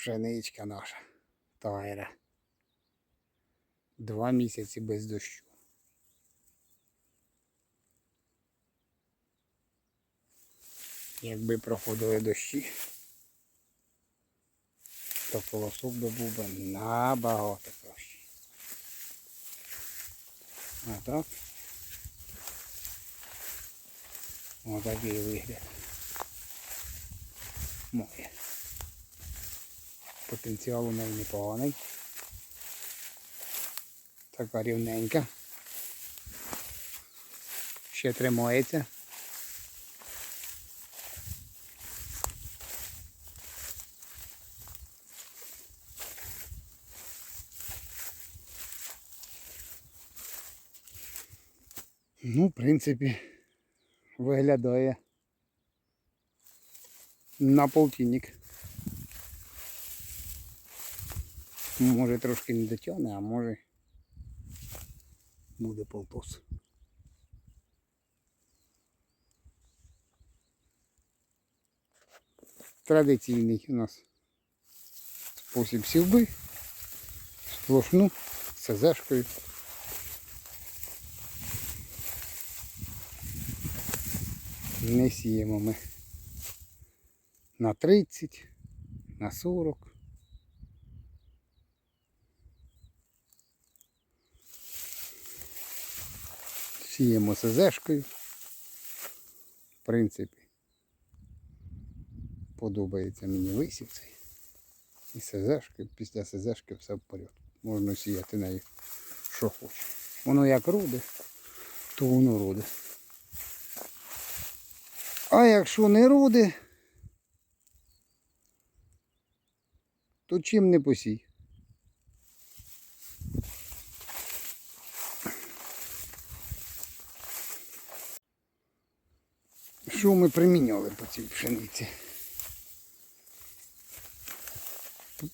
пшеничка наша. Тайра. Два місяці без дощу. Якби проходили дощі, то колосок би був би набагато кращий. А так. Отакий вигляд. Моє. Потенціал у неї непоганий. Така рівненька. Ще тримається. Ну, в принципі, виглядає на полтинник. Може трошки не дотягне, а може буде полтос. Традиційний у нас спосіб сівби. Сплошну з СЗшкою. Не сіємо ми на 30, на 40. Сіємо СЗшкою. В принципі, подобається мені висів цей. І СЗшки, після СЗшки все в порядку. Можна сіяти нею, що хоче. Воно як роде, то воно роде. А якщо не роде, то чим не посій? Що ми приміняли по цій пшениці?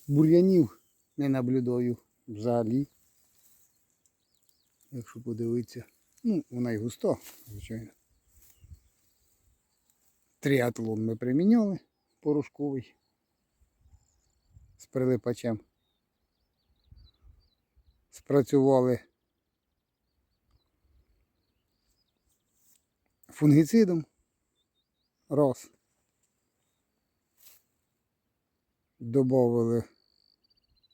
Бур'янів не наблюдаю взагалі. Якщо подивитися, ну, вона й густа, звичайно. Тріатлон ми приміняли порошковий з прилипачем. Спрацювали фунгіцидом раз. Добавили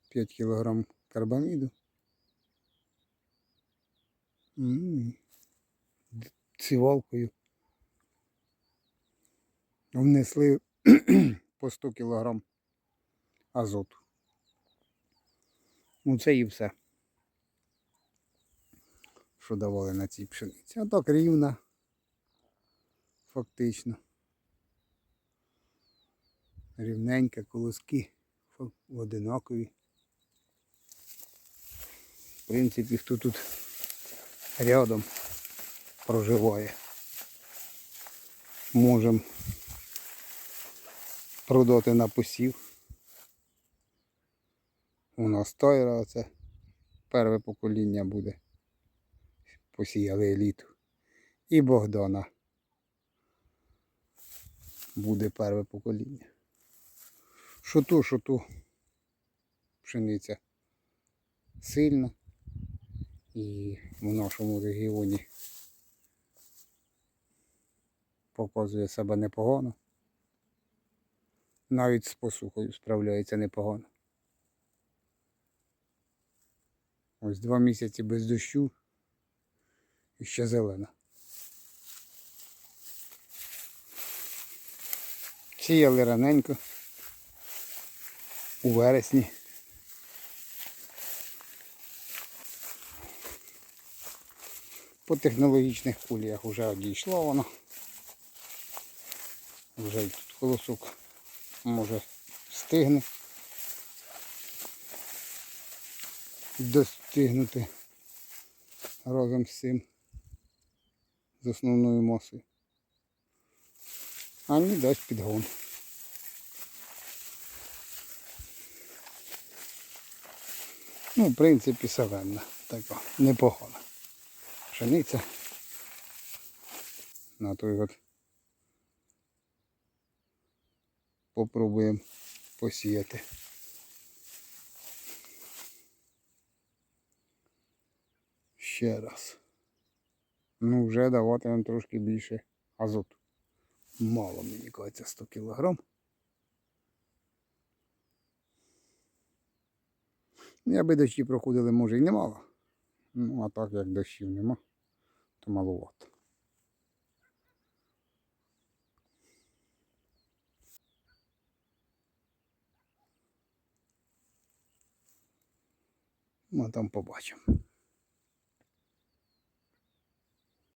5 кг карбаміду. Сівалкою внесли по 100 кг азоту. Ну це і все. Що давали на цій пшениці. А так рівна. Фактично. Рівненька, колоски одинакові. В принципі, хто тут рядом проживає. Можемо продати на посів. У нас тайра це перше покоління буде. Посіяли еліту. І Богдана буде перше покоління. Що то, що то пшениця сильна і в нашому регіоні показує себе непогано. Навіть з посухою справляється непогано. Ось два місяці без дощу і ще зелена. Сіяли раненько у вересні. По технологічних куліях вже одійшло воно. Вже й тут колосок може встигне достигнути разом з цим з основною масою. А не дасть підгон. Ну, в принципі, савенна, така непогана. Пшениця. На той от попробуємо посіяти. Ще раз. Ну вже давати нам трошки більше азоту. Мало мені кажеться 100 кілограмів. Ну, Якби дощі проходили, може і немало. Ну, а так як дощів нема, то маловато. Ну, а там побачимо.